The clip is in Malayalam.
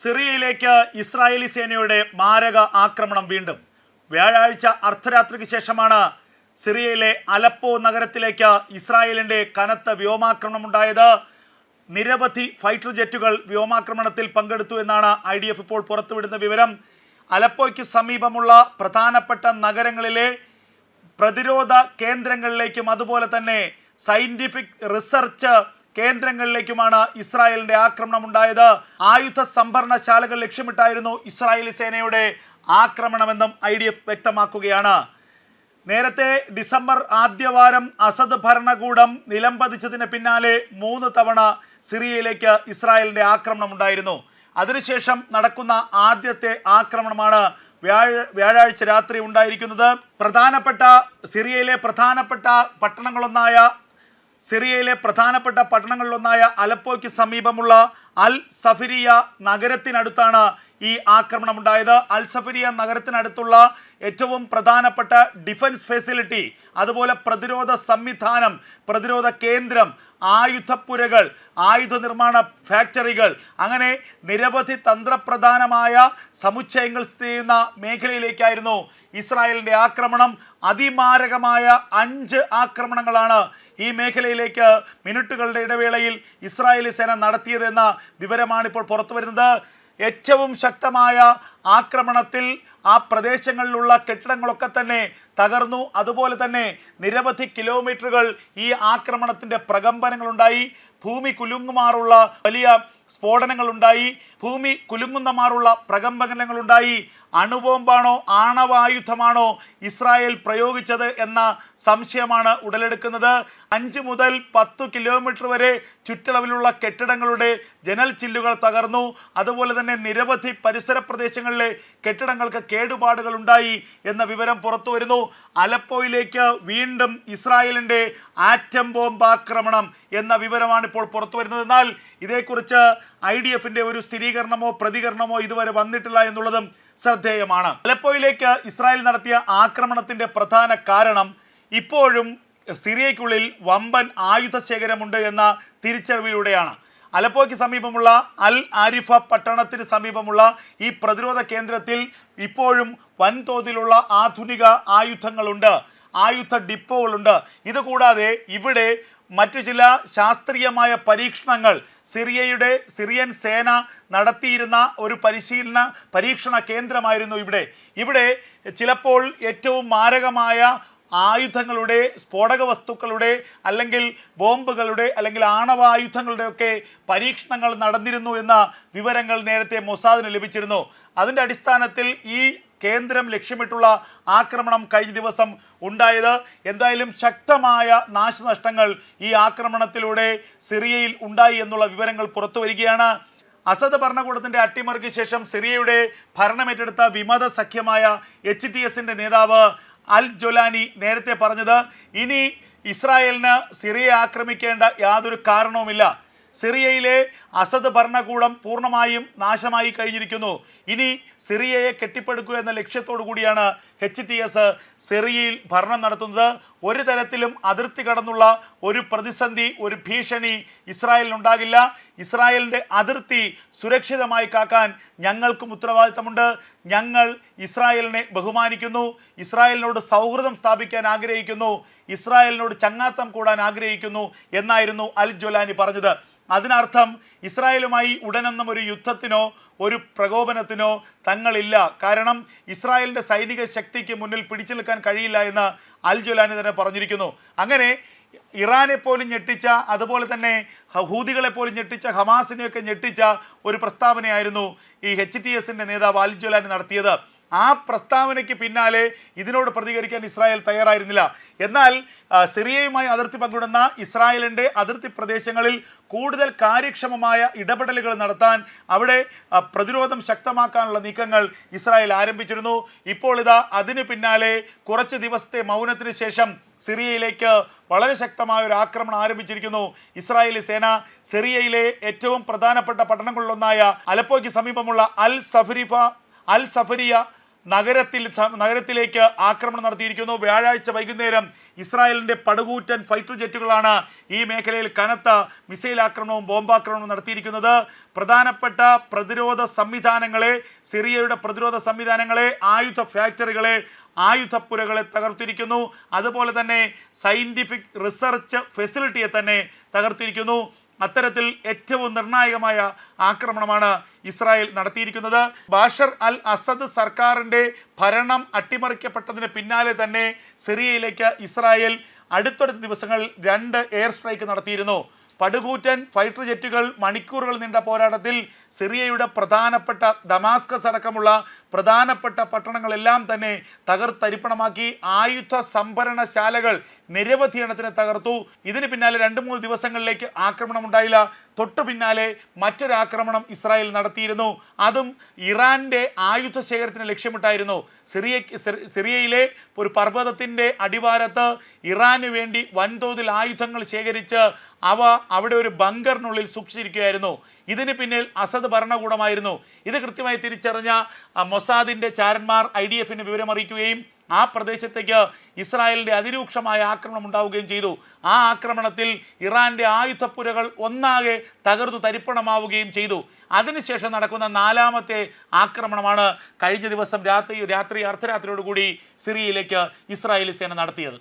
സിറിയയിലേക്ക് ഇസ്രായേലി സേനയുടെ മാരക ആക്രമണം വീണ്ടും. വ്യാഴാഴ്ച അർദ്ധരാത്രിക്ക് ശേഷമാണ് സിറിയയിലെ അലപ്പോ നഗരത്തിലേക്ക് ഇസ്രായേലിന്റെ കനത്ത വ്യോമാക്രമണം ഉണ്ടായത്. നിരവധി ഫൈറ്റർ ജെറ്റുകൾ വ്യോമാക്രമണത്തിൽ പങ്കെടുത്തു എന്നാണ് ഐ ഡി എഫ് ഇപ്പോൾ പുറത്തുവിടുന്ന വിവരം. അലപ്പോയ്ക്ക് സമീപമുള്ള പ്രധാനപ്പെട്ട നഗരങ്ങളിലെ പ്രതിരോധ കേന്ദ്രങ്ങളിലേക്കും അതുപോലെ തന്നെ സയന്റിഫിക് റിസർച്ച് കേന്ദ്രങ്ങളിലേക്കുമാണ് ഇസ്രായേലിന്റെ ആക്രമണം ഉണ്ടായത് ആയുധ സംഭരണശാലകൾ ലക്ഷ്യമിട്ടായിരുന്നു ഇസ്രായേലി സേനയുടെ ആക്രമണമെന്നും ഐ ഡി എഫ് വ്യക്തമാക്കുകയാണ്. നേരത്തെ ഡിസംബർ ആദ്യവാരം അസദ് ഭരണകൂടം നിലംപതിച്ചതിന് പിന്നാലെ മൂന്ന് തവണ സിറിയയിലേക്ക് ഇസ്രായേലിന്റെ ആക്രമണം ഉണ്ടായിരുന്നു അതിനുശേഷം നടക്കുന്ന ആദ്യത്തെ ആക്രമണമാണ് വ്യാഴ വ്യാഴാഴ്ച രാത്രി ഉണ്ടായിരിക്കുന്നത്. പ്രധാനപ്പെട്ട സിറിയയിലെ പ്രധാനപ്പെട്ട പട്ടണങ്ങളൊന്നായ സിറിയയിലെ പ്രധാനപ്പെട്ട പട്ടണങ്ങളിലൊന്നായ അലപ്പോയ്ക്ക് സമീപമുള്ള അൽ സഫിരിയ നഗരത്തിനടുത്താണ് ഈ ആക്രമണം ഉണ്ടായത് അൽസഫരിയ നഗരത്തിനടുത്തുള്ള ഏറ്റവും പ്രധാനപ്പെട്ട ഡിഫൻസ് ഫെസിലിറ്റി അതുപോലെ പ്രതിരോധ സംവിധാനം പ്രതിരോധ കേന്ദ്രം ആയുധപ്പുരകൾ ആയുധ നിർമ്മാണ ഫാക്ടറികൾ അങ്ങനെ നിരവധി തന്ത്രപ്രധാനമായ സമുച്ചയങ്ങൾ സ്ഥിതി ചെയ്യുന്ന മേഖലയിലേക്കായിരുന്നു ഇസ്രായേലിന്റെ ആക്രമണം. അതിമാരകമായ അഞ്ച് ആക്രമണങ്ങളാണ് ഈ മേഖലയിലേക്ക് മിനിറ്റുകളുടെ ഇടവേളയിൽ ഇസ്രായേലി സേന നടത്തിയതെന്ന വിവരമാണ് ഇപ്പോൾ പുറത്തു വരുന്നത് ഏറ്റവും ശക്തമായ ആക്രമണത്തിൽ ആ പ്രദേശങ്ങളിലുള്ള കെട്ടിടങ്ങളൊക്കെ തന്നെ തകർന്നു. അതുപോലെ തന്നെ നിരവധി കിലോമീറ്ററുകൾ ഈ ആക്രമണത്തിന്റെ പ്രകമ്പനങ്ങളുണ്ടായി. ഭൂമി കുലുങ്ങുമാറുള്ള വലിയ സ്ഫോടനങ്ങളുണ്ടായി. ഭൂമി കുലുങ്ങുന്നമാറുള്ള പ്രകമ്പനങ്ങളുണ്ടായി. അണുബോംബാണോ ആണവായുധമാണോ ഇസ്രായേൽ പ്രയോഗിച്ചത് എന്ന സംശയമാണ് ഉടലെടുക്കുന്നത്. അഞ്ച് മുതൽ പത്ത് കിലോമീറ്റർ വരെ ചുറ്റളവിലുള്ള കെട്ടിടങ്ങളുടെ ജനൽ ചില്ലുകൾ തകർന്നു. അതുപോലെ തന്നെ നിരവധി പരിസര പ്രദേശങ്ങളിലെ കെട്ടിടങ്ങൾക്ക് കേടുപാടുകൾ ഉണ്ടായി എന്ന വിവരം പുറത്തു വരുന്നു. അലപ്പോയിലേക്ക് വീണ്ടും ഇസ്രായേലിന്റെ ആറ്റം ബോംബ് ആക്രമണം എന്ന വിവരമാണ് ഇപ്പോൾ പുറത്തു വരുന്നത്. എന്നാൽ ഇതേക്കുറിച്ച് ഐ ഡി എഫിന്റെ ഒരു സ്ഥിരീകരണമോ പ്രതികരണമോ ഇതുവരെ വന്നിട്ടില്ല എന്നുള്ളതും ശ്രദ്ധേയമാണ്. അലപ്പോയിലേക്ക് ഇസ്രായേൽ നടത്തിയ ആക്രമണത്തിന്റെ പ്രധാന കാരണം ഇപ്പോഴും സിറിയയ്ക്കുള്ളിൽ വമ്പൻ ആയുധ ശേഖരമുണ്ട് എന്ന തിരിച്ചറിവിലൂടെയാണ്. അലപ്പോയ്ക്ക് സമീപമുള്ള അൽ ആരിഫ പട്ടണത്തിന് സമീപമുള്ള ഈ പ്രതിരോധ കേന്ദ്രത്തിൽ ഇപ്പോഴും വൻതോതിലുള്ള ആധുനിക ആയുധങ്ങളുണ്ട്. ആയുധ ഡിപ്പോകളുണ്ട്. ഇതുകൂടാതെ ഇവിടെ മറ്റു ചില ശാസ്ത്രീയമായ പരീക്ഷണങ്ങൾ സിറിയയുടെ സിറിയൻ സേന നടത്തിയിരുന്ന ഒരു പരിശീലന പരീക്ഷണ കേന്ദ്രമായിരുന്നു ഇവിടെ. ഇവിടെ ചിലപ്പോൾ ഏറ്റവും മാരകമായ ആയുധങ്ങളുടെ സ്ഫോടക വസ്തുക്കളുടെ അല്ലെങ്കിൽ ബോംബുകളുടെ അല്ലെങ്കിൽ ആണവായുധങ്ങളുടെയൊക്കെ പരീക്ഷണങ്ങൾ നടന്നിരുന്നു എന്ന വിവരങ്ങൾ നേരത്തെ മൊസാദിന് ലഭിച്ചിരുന്നു. അതിന്റെ അടിസ്ഥാനത്തിൽ ഈ കേന്ദ്രം ലക്ഷ്യമിട്ടുള്ള ആക്രമണം കഴിഞ്ഞ ദിവസം ഉണ്ടായത്. എന്തായാലും ശക്തമായ നാശനഷ്ടങ്ങൾ ഈ ആക്രമണത്തിലൂടെ സിറിയയിൽ ഉണ്ടായി എന്നുള്ള വിവരങ്ങൾ പുറത്തു വരികയാണ്. അസദ് ഭരണകൂടത്തിന്റെ അട്ടിമറിക്ക് ശേഷം സിറിയയുടെ ഭരണമേറ്റെടുത്ത വിമത സഖ്യമായ എച്ച് ടി എസിന്റെ നേതാവ് അൽ ജൊലാനി നേരത്തെ പറഞ്ഞത് ഇനി ഇസ്രായേലിന് സിറിയയെ ആക്രമിക്കേണ്ട യാതൊരു കാരണവുമില്ല. സിറിയയിലെ അസദ് ഭരണകൂടം പൂർണമായും നാശമായി കഴിഞ്ഞിരിക്കുന്നു. ഇനി സിറിയയെ കെട്ടിപ്പടുക്കുക എന്ന ലക്ഷ്യത്തോടു കൂടിയാണ് എച്ച് ടി എസ് സിറിയയിൽ ഭരണം നടത്തുന്നത്. ഒരു തരത്തിലും അതിർത്തി കടന്നുള്ള ഒരു പ്രതിസന്ധി ഒരു ഭീഷണി ഇസ്രായേലിനുണ്ടാകില്ല. ഇസ്രായേലിന്റെ അതിർത്തി സുരക്ഷിതമായി കാക്കാൻ ഞങ്ങൾക്കും ഉത്തരവാദിത്തമുണ്ട്. ഞങ്ങൾ ഇസ്രായേലിനെ ബഹുമാനിക്കുന്നു. ഇസ്രായേലിനോട് സൗഹൃദം സ്ഥാപിക്കാൻ ആഗ്രഹിക്കുന്നു. ഇസ്രായേലിനോട് ചങ്ങാത്തം കൂടാൻ ആഗ്രഹിക്കുന്നു എന്നായിരുന്നു അൽ ജൊലാനി പറഞ്ഞത്. അതിനർത്ഥം ഇസ്രായേലുമായി ഉടനൊന്നും ഒരു യുദ്ധത്തിനോ ഒരു പ്രകോപനത്തിനോ തങ്ങളില്ല. കാരണം ഇസ്രായേലിന്റെ സൈനിക ശക്തിക്ക് മുന്നിൽ പിടിച്ചു നിൽക്കാൻ കഴിയില്ല എന്ന് അൽ ജുലാനി തന്നെ പറഞ്ഞിരിക്കുന്നു. അങ്ങനെ ഇറാനെ പോലും ഞെട്ടിച്ച അതുപോലെ തന്നെ ഹൂദികളെ പോലും ഞെട്ടിച്ച ഹമാസിനെയൊക്കെ ഞെട്ടിച്ച ഒരു പ്രസ്താവനയായിരുന്നു ഈ എച്ച് ടി എസിന്റെ നേതാവ് അൽ ജുലാനി നടത്തിയത്. ആ പ്രസ്താവനയ്ക്ക് പിന്നാലെ ഇതിനോട് പ്രതികരിക്കാൻ ഇസ്രായേൽ തയ്യാറായിരുന്നില്ല. എന്നാൽ സിറിയയുമായി അതിർത്തി പങ്കിടുന്ന ഇസ്രായേലിന്റെ അതിർത്തി പ്രദേശങ്ങളിൽ കൂടുതൽ കാര്യക്ഷമമായ ഇടപെടലുകൾ നടത്താൻ അവിടെ പ്രതിരോധം ശക്തമാക്കാനുള്ള നീക്കങ്ങൾ ഇസ്രായേൽ ആരംഭിച്ചിരുന്നു. ഇപ്പോൾ ഇതാ അതിന് പിന്നാലെ കുറച്ച് ദിവസത്തെ മൗനത്തിന് ശേഷം സിറിയയിലേക്ക് വളരെ ശക്തമായ ഒരു ആക്രമണം ആരംഭിച്ചിരിക്കുന്നു. ഇസ്രായേലി സേന സിറിയയിലെ ഏറ്റവും പ്രധാനപ്പെട്ട പട്ടണങ്ങളിലൊന്നായ അലപ്പോയ്ക്ക് സമീപമുള്ള അൽ സഫരിഫ അൽ സഫരിയ നഗരത്തിൽ നഗരത്തിലേക്ക് ആക്രമണം നടത്തിയിരിക്കുന്നു. വ്യാഴാഴ്ച വൈകുന്നേരം ഇസ്രായേലിന്റെ പടുകൂറ്റൻ ഫൈറ്റർ ജെറ്റുകളാണ് ഈ മേഖലയിൽ കനത്ത മിസൈൽ ആക്രമണവും ബോംബാക്രമണവും നടത്തിയിരിക്കുന്നത്. പ്രധാനപ്പെട്ട പ്രതിരോധ സംവിധാനങ്ങളെ സിറിയയുടെ പ്രതിരോധ സംവിധാനങ്ങളെ ആയുധ ഫാക്ടറികളെ ആയുധപ്പുരകളെ തകർത്തിരിക്കുന്നു. അതുപോലെ തന്നെ സയന്റിഫിക് റിസർച്ച് ഫെസിലിറ്റിയെ തന്നെ തകർത്തിരിക്കുന്നു. അത്തരത്തിൽ ഏറ്റവും നിർണായകമായ ആക്രമണമാണ് ഇസ്രായേൽ നടത്തിയിരിക്കുന്നത്. ബാഷർ അൽ അസദ് സർക്കാരിന്റെ ഭരണം അട്ടിമറിക്കപ്പെട്ടതിന് പിന്നാലെ തന്നെ സിറിയയിലേക്ക് ഇസ്രായേൽ അടുത്തടുത്ത ദിവസങ്ങളിൽ രണ്ട് എയർ സ്ട്രൈക്ക് നടത്തിയിരുന്നു. പടുകൂറ്റൻ ഫൈറ്റർ ജെറ്റുകൾ മണിക്കൂറുകൾ നീണ്ട പോരാട്ടത്തിൽ സിറിയയുടെ പ്രധാനപ്പെട്ട ഡമാസ്കസ് അടക്കമുള്ള പ്രധാനപ്പെട്ട പട്ടണങ്ങളെല്ലാം തന്നെ തകർത്തരിപ്പണമാക്കി ആയുധ സംഭരണശാലകൾ നിരവധി എണ്ണത്തിന് തകർത്തു. ഇതിന് പിന്നാലെ രണ്ട് മൂന്ന് ദിവസങ്ങളിലേക്ക് ആക്രമണം ഉണ്ടായില്ല തൊട്ടു പിന്നാലെ മറ്റൊരാക്രമണം ഇസ്രായേൽ നടത്തിയിരുന്നു. അതും ഇറാന്റെ ആയുധ ശേഖരത്തിന് ലക്ഷ്യമിട്ടായിരുന്നു. സിറിയ സിറിയയിലെ ഒരു പർവതത്തിന്റെ അടിവാരത്ത് ഇറാന് വേണ്ടി വൻതോതിൽ ആയുധങ്ങൾ ശേഖരിച്ച് അവ അവിടെ ഒരു ബങ്കറിനുള്ളിൽ സൂക്ഷിച്ചിരിക്കുകയായിരുന്നു. ഇതിന് പിന്നിൽ അസദ് ഭരണകൂടമായിരുന്നു. ഇത് കൃത്യമായി തിരിച്ചറിഞ്ഞ മൊസാദിന്റെ ചാരന്മാർ ഐ ഡി എഫിന് വിവരമറിയിക്കുകയും ആ പ്രദേശത്തേക്ക് ഇസ്രായേലിന്റെ അതിരൂക്ഷമായ ആക്രമണം ഉണ്ടാവുകയും ചെയ്തു. ആ ആക്രമണത്തിൽ ഇറാന്റെ ആയുധപ്പുരകൾ ഒന്നാകെ തകർന്നു തരിപ്പണമാവുകയും ചെയ്തു. അതിനുശേഷം നടക്കുന്ന നാലാമത്തെ ആക്രമണമാണ് കഴിഞ്ഞ ദിവസം രാത്രി രാത്രി അർദ്ധരാത്രിയോടുകൂടി സിറിയയിലേക്ക് ഇസ്രായേലി സേന നടത്തിയത്.